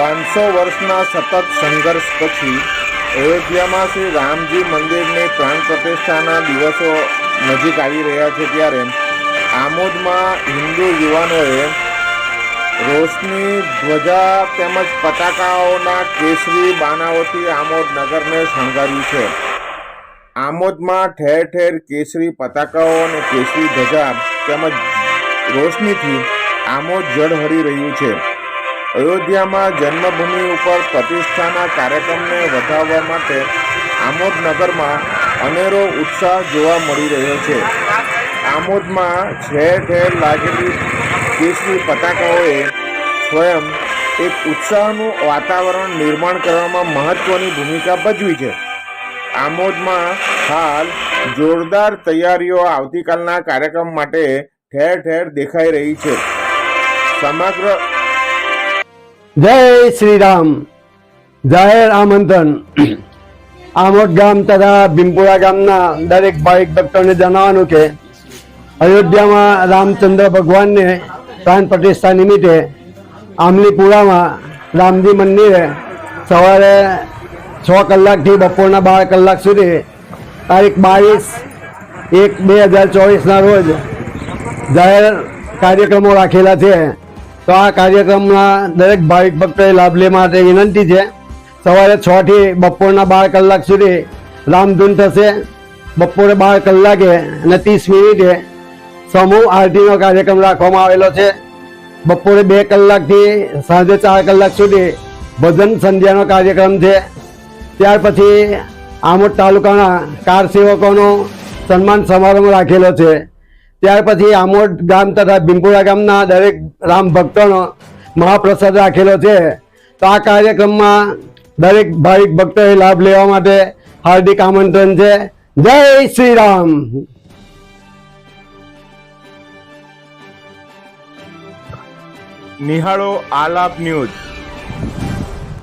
પાંચસો વર્ષના સતત સંઘર્ષ પછી અયોધ્યામાં શ્રી રામજી મંદિરની પ્રાણ પ્રતિષ્ઠાના દિવસો નજીક આવી રહ્યા છે ત્યારે આમોદમાં હિન્દુ યુવાનોએ રોશની ધ્વજા તેમજ પતાકાઓના કેસરી બાનાઓથી આમોદ નગરને શણગાર્યું છે. આમોદમાં ઠેર ઠેર કેસરી પતાકાઓ અને કેસરી ધજા તેમજ રોશનીથી આમોદ જળહળી રહ્યું છે. અયોધ્યામાં જન્મભૂમિ ઉપર પ્રતિષ્ઠાના કાર્યક્રમને વધારવા માટે આમોદનગરમાં અનેરો ઉત્સાહ જોવા મળી રહ્યો છે. આમોદમાં ઠેર ઠેર લાગેલી દેશની પતાકાઓએ સ્વયં એક ઉત્સાહનું વાતાવરણ નિર્માણ કરવામાં મહત્ત્વની ભૂમિકા ભજવી છે. આમોદમાં હાલ જોરદાર તૈયારીઓ આવતીકાલના કાર્યક્રમ માટે ઠેર ઠેર દેખાઈ રહી છે. સમગ્ર જય શ્રી રામ જાહેર આમંત્રણ. આમોદ ગામ તથા ભીમપુરા ગામના દરેક ભાવિક ભક્તોને જણાવવાનું કે અયોધ્યામાં રામચંદ્ર ભગવાનને પ્રાણ પ્રતિષ્ઠા નિમિત્તે આમલીપુરામાં રામજી મંદિરે સવારે છ કલાકથી બપોરના બાર કલાક સુધી તારીખ બાવીસ એક બે હજાર ચોવીસના રોજ જાહેર કાર્યક્રમો રાખેલા છે. તો આ કાર્યક્રમના દરેક ભાવિક ભક્તોએ લાભ લે માટે વિનંતી છે. સવારે છ થી બપોરના બાર કલાક સુધી રામધૂન થશે. બપોરે બાર કલાકે અને ત્રીસ મિનિટે સમૂહ આરતીનો કાર્યક્રમ રાખવામાં આવેલો છે. બપોરે બે કલાકથી સાંજે ચાર કલાક સુધી ભજન સંધ્યાનો કાર્યક્રમ છે. ત્યાર પછી આમોદ તાલુકાના કાર સેવકોનો સન્માન સમારંભ રાખેલો છે. ત્યાર પછી આમોદ ગામ તથા ભીમપુરા ગામના દરેક રામ ભક્તોનો મહાપ્રસાદ રાખેલો છે. તો આ કાર્યક્રમમાં દરેક ભાવિક ભક્તોએ લાભ લેવા માટે હાર્દિક આમંત્રણ છે. જય શ્રી રામ. નિહાળો આલાપ ન્યૂઝ.